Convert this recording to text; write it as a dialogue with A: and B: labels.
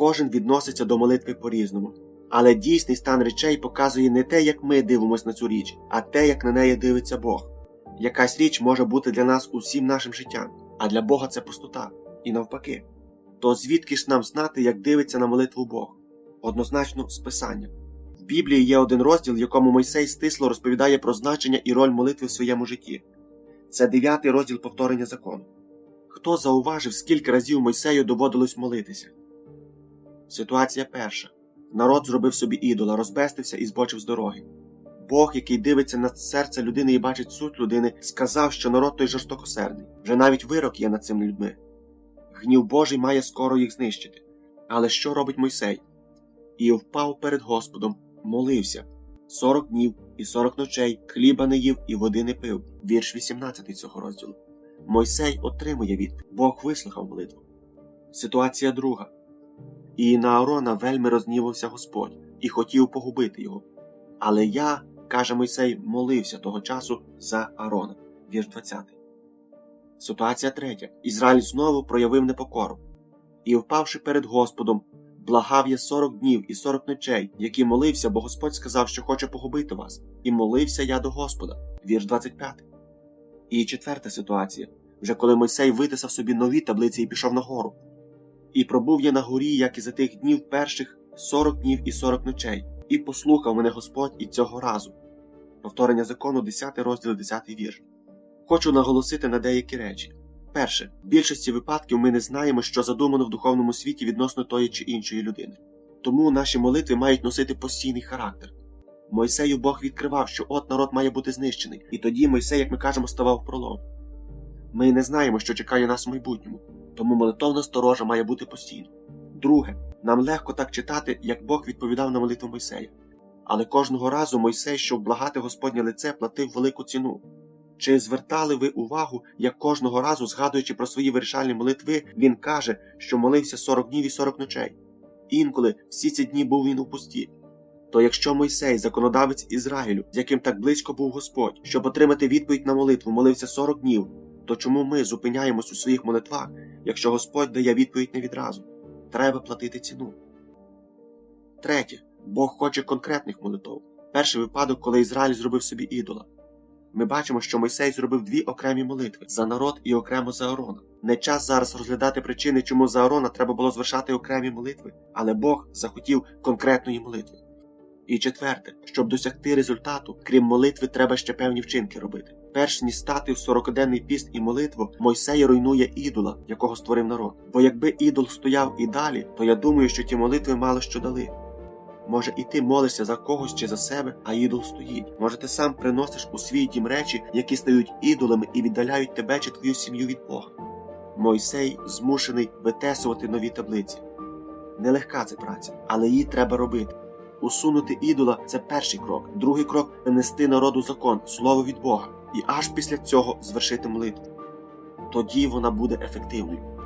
A: Кожен відноситься до молитви по-різному. Але дійсний стан речей показує не те, як ми дивимося на цю річ, а те, як на неї дивиться Бог. Якась річ може бути для нас усім нашим життям, а для Бога це пустота, і навпаки. То звідки ж нам знати, як дивиться на молитву Бог? Однозначно з Писання. В Біблії є один розділ, в якому Мойсей стисло розповідає про значення і роль молитви в своєму житті. Це дев'ятий розділ повторення закону. Хто зауважив, скільки разів Мойсею доводилось молитися? Ситуація перша. Народ зробив собі ідола, розбестився і збочив з дороги. Бог, який дивиться на серце людини і бачить суть людини, сказав, що народ той жорстокосердний. Вже навіть вирок є над цими людьми. Гнів Божий має скоро їх знищити. Але що робить Мойсей? І впав перед Господом, молився сорок днів і сорок ночей, хліба не їв і води не пив. Вірш 18 цього розділу. Мойсей отримує відповідь. Бог вислухав молитву. Ситуація друга. І на Аарона вельми рознівався Господь і хотів погубити його. Але я, каже Мойсей, молився того часу за Аарона. Вірш 20. Ситуація третя. Ізраїль знову проявив непокору. І, впавши перед Господом, благав я сорок днів і сорок ночей, які молився, бо Господь сказав, що хоче погубити вас. І молився я до Господа. Вірш 25. І четверта ситуація. Вже коли Мойсей витисав собі нові таблиці і пішов на гору. І пробув я на горі, як і за тих днів перших сорок днів і сорок ночей, і послухав мене Господь і цього разу. Повторення закону, 10 розділ, 10 вірш. Хочу наголосити на деякі речі. Перше, в більшості випадків ми не знаємо, що задумано в духовному світі відносно тої чи іншої людини. Тому наші молитви мають носити постійний характер. Мойсею Бог відкривав, що от народ має бути знищений, і тоді Мойсей, як ми кажемо, ставав пролом. Ми не знаємо, що чекає нас в майбутньому, тому молитовна сторожа має бути постійно. Друге, нам легко так читати, як Бог відповідав на молитву Мойсея. Але кожного разу Мойсей, щоб благати Господнє лице, платив велику ціну. Чи звертали ви увагу, як кожного разу, згадуючи про свої вирішальні молитви, він каже, що молився 40 днів і 40 ночей? Інколи всі ці дні був він у пусті. То якщо Мойсей, законодавець Ізраїлю, з яким так близько був Господь, щоб отримати відповідь на молитву, молився 40 днів, то чому ми зупиняємось у своїх молитвах, якщо Господь дає відповідь не відразу? Треба платити ціну. Третє. Бог хоче конкретних молитв. Перший випадок, коли Ізраїль зробив собі ідола. Ми бачимо, що Мойсей зробив дві окремі молитви за народ і окремо за Аарона. Не час зараз розглядати причини, чому за Аарона треба було звершати окремі молитви, але Бог захотів конкретної молитви. І четверте, щоб досягти результату, крім молитви, треба ще певні вчинки робити. Перш ніж стати в сорокоденний піст і молитву, Мойсей руйнує ідола, якого створив народ. Бо якби ідол стояв і далі, то я думаю, що ті молитви мало що дали. Може, і ти молишся за когось чи за себе, а ідол стоїть. Може, ти сам приносиш у свій дім речі, які стають ідолами і віддаляють тебе чи твою сім'ю від Бога. Мойсей змушений витесувати нові таблиці. Нелегка це праця, але її треба робити. Усунути ідола це перший крок. Другий крок принести народу закон, слово від Бога, і аж після цього звершити молитву. Тоді вона буде ефективною.